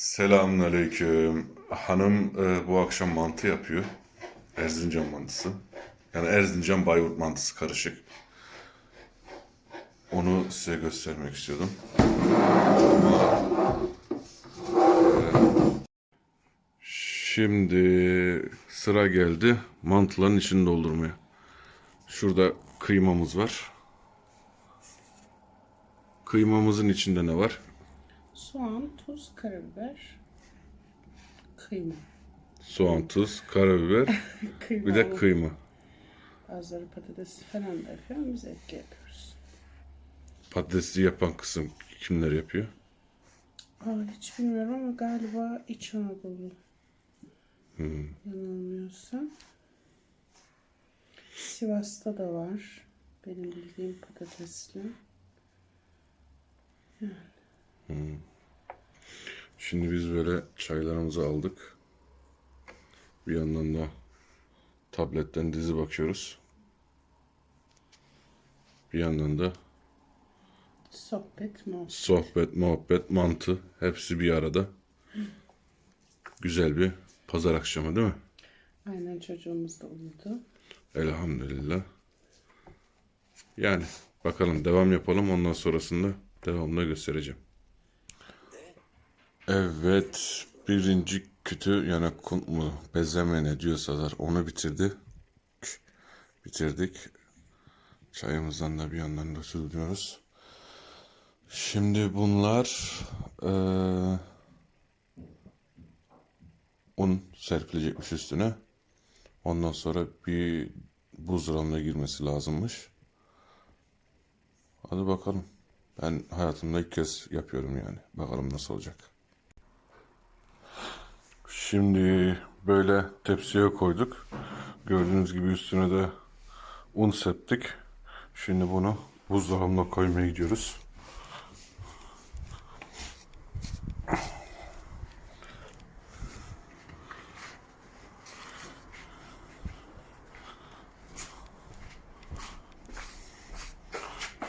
Selamünaleyküm. Hanım e, bu akşam mantı yapıyor. Erzincan mantısı. Yani Erzincan Bayburt mantısı karışık. Onu size göstermek istiyordum. Ama, e, Şimdi sıra geldi mantıların içini doldurmaya. Şurada kıymamız var. Kıymamızın içinde ne var? Soğan, tuz, karabiber, kıyma. Soğan, tuz, karabiber, kıyma bir de kıyma. Bazıları patatesi falan da yapıyor biz etli yapıyoruz. Patatesli yapan kısım kimler yapıyor? Aa, hiç bilmiyorum ama galiba İç Anadolu. Hmm. Yanılmıyorsam. Sivas'ta da var. Benim bildiğim patatesli. Şimdi biz böyle çaylarımızı aldık. Bir yandan da tabletten dizi bakıyoruz. Bir yandan da Sohbet muhabbet. sohbet, muhabbet, mantı hepsi bir arada. Güzel bir pazar akşamı değil mi? Aynen çocuğumuz da uyudu. Elhamdülillah. Yani bakalım devam yapalım ondan sonrasında devamını göstereceğim. Evet birinci kütü yani kunt mu bezeme ne diyorsalar onu bitirdi. Bitirdik. Çayımızdan da bir yandan da sürdürüyoruz. Şimdi bunlar eee un serpilecekmiş üstüne. Ondan sonra bir buzdolabına girmesi lazımmış. Hadi bakalım. Ben hayatımda ilk kez yapıyorum yani. Bakalım nasıl olacak. Şimdi böyle tepsiye koyduk. Gördüğünüz gibi üstüne de un septik. Şimdi bunu buzdolabına koymaya gidiyoruz.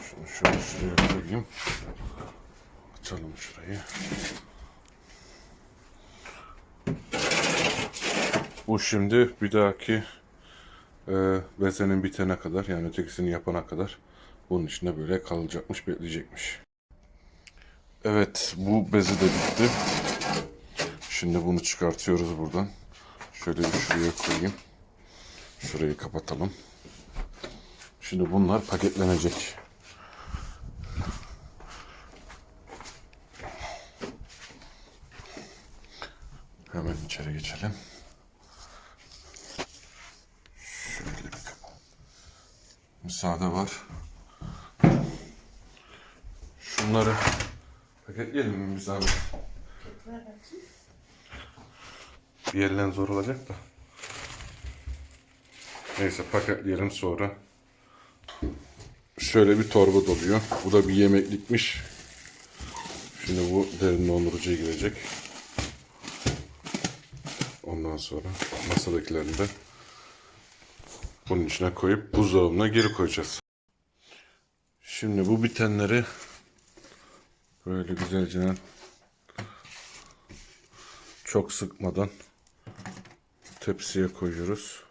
Şunu şuraya koyayım. Açalım şurayı. Bu şimdi bir dahaki e, bezenin bitene kadar yani ötekisini yapana kadar bunun içinde böyle kalacakmış, bekleyecekmiş. Evet, bu bezi de bitti. Şimdi bunu çıkartıyoruz buradan. Şöyle bir şuraya koyayım. Şurayı kapatalım. Şimdi bunlar paketlenecek. Hemen içeri geçelim. Şöyle bir kapı. Müsaade var. Şunları paketleyelim mi zahmet? Bir yerden zor olacak da. Neyse paketleyelim sonra. Şöyle bir torba doluyor. Bu da bir yemeklikmiş. Şimdi bu derin dondurucuya girecek. Ondan sonra masadakilerini de bunun içine koyup buzdolabına geri koyacağız. Şimdi bu bitenleri böyle güzelce çok sıkmadan tepsiye koyuyoruz.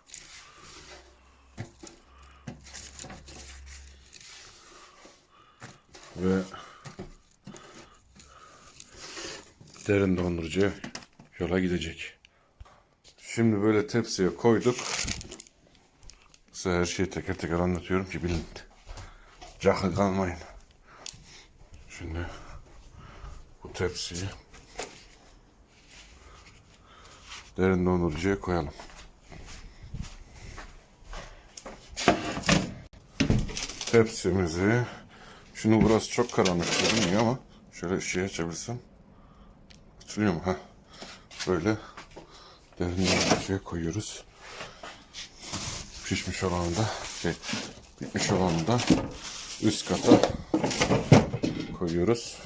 Ve derin dondurucuya yola gidecek. Şimdi böyle tepsiye koyduk. Size her şeyi teker teker anlatıyorum ki bilin. Cahil kalmayın. Şimdi bu tepsiyi derin dondurucuya koyalım. Tepsimizi şunu burası çok karanlık görünüyor ama şöyle ışığı açabilsem açılıyor mu? Heh. Böyle derin dondurucuya koyuyoruz. Pişmiş olanı da şey bitmiş olanı da üst kata koyuyoruz.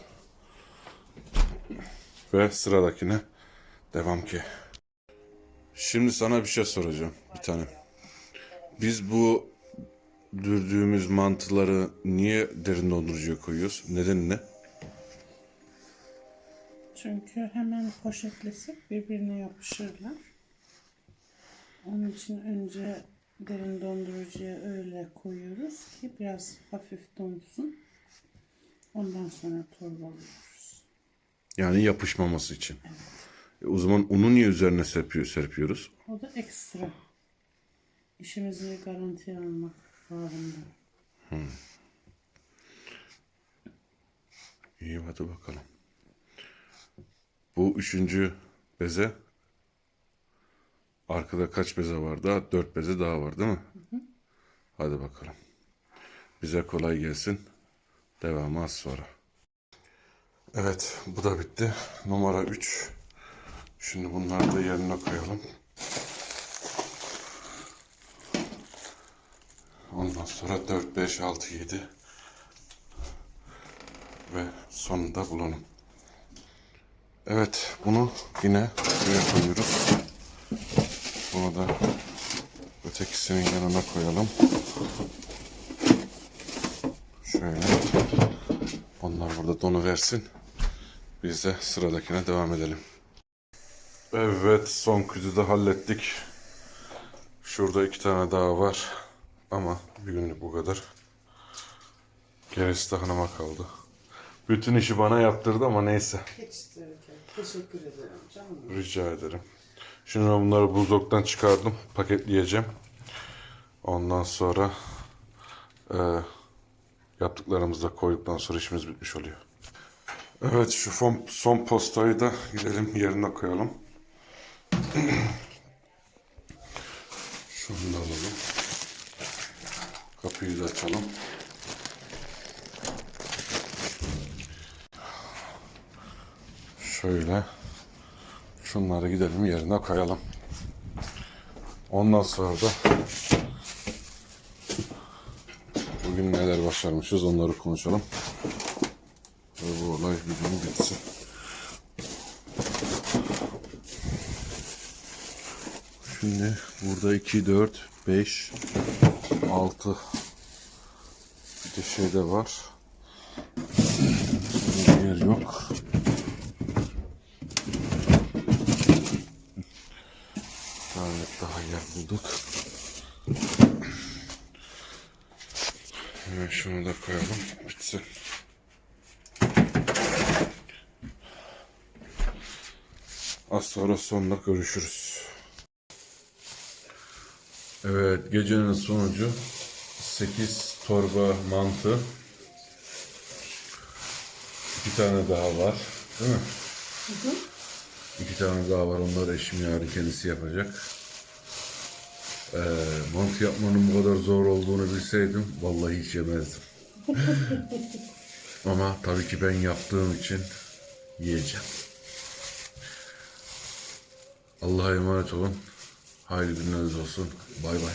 Ve sıradakine devam ki. Şimdi sana bir şey soracağım bir tane. Biz bu dürdüğümüz mantıları niye derin dondurucuya koyuyoruz? Neden ne? Çünkü hemen poşetlesek birbirine yapışırlar. Onun için önce derin dondurucuya öyle koyuyoruz ki biraz hafif donsun. Ondan sonra torbalıyoruz. Yani yapışmaması için. E, o zaman unu niye üzerine serpiyor, serpiyoruz? O da ekstra. İşimizi garantiye almak bağında. İyi hadi bakalım. Bu üçüncü beze. Arkada kaç beze var daha? Dört beze daha var değil mi? Hadi bakalım. Bize kolay gelsin. Devamı az sonra. Evet bu da bitti. Numara 3. Şimdi bunları da yerine koyalım. Ondan sonra 4, 5, 6, 7 ve sonunda bulalım. Evet, bunu yine buraya koyuyoruz. Bunu da ötekisinin yanına koyalım. Şöyle. Onlar burada donu versin. Biz de sıradakine devam edelim. Evet, son küdü de hallettik. Şurada iki tane daha var. Ama bir günlük bu kadar. Gerisi de hanıma kaldı. Bütün işi bana yaptırdı ama neyse. Hiç Teşekkür ederim canım. Rica ederim. Şimdi ben bunları buzdolaptan çıkardım. Paketleyeceğim. Ondan sonra e, yaptıklarımızı da koyduktan sonra işimiz bitmiş oluyor. Evet şu son, son postayı da gidelim yerine koyalım. Şunu da alalım. Kapıyı da açalım. Şöyle. Şunları gidelim yerine koyalım. Ondan sonra da bugün neler başarmışız onları konuşalım. Ve bu olay bir gün bitsin. Şimdi burada 2, 4, 5, 6 bir de şey de var. Bir yer yok. tane daha yer bulduk. Hemen şunu da koyalım. Bitsin. Az sonra sonunda görüşürüz. Evet, gecenin sonucu 8 torba mantı. İki tane daha var. Değil mi? İki tane daha var. Onları eşim yarın kendisi yapacak. Ee, mantı yapmanın bu kadar zor olduğunu bilseydim vallahi hiç yemezdim. Ama tabii ki ben yaptığım için yiyeceğim. Allah'a emanet olun. Hayırlı günleriniz olsun. Bay bay.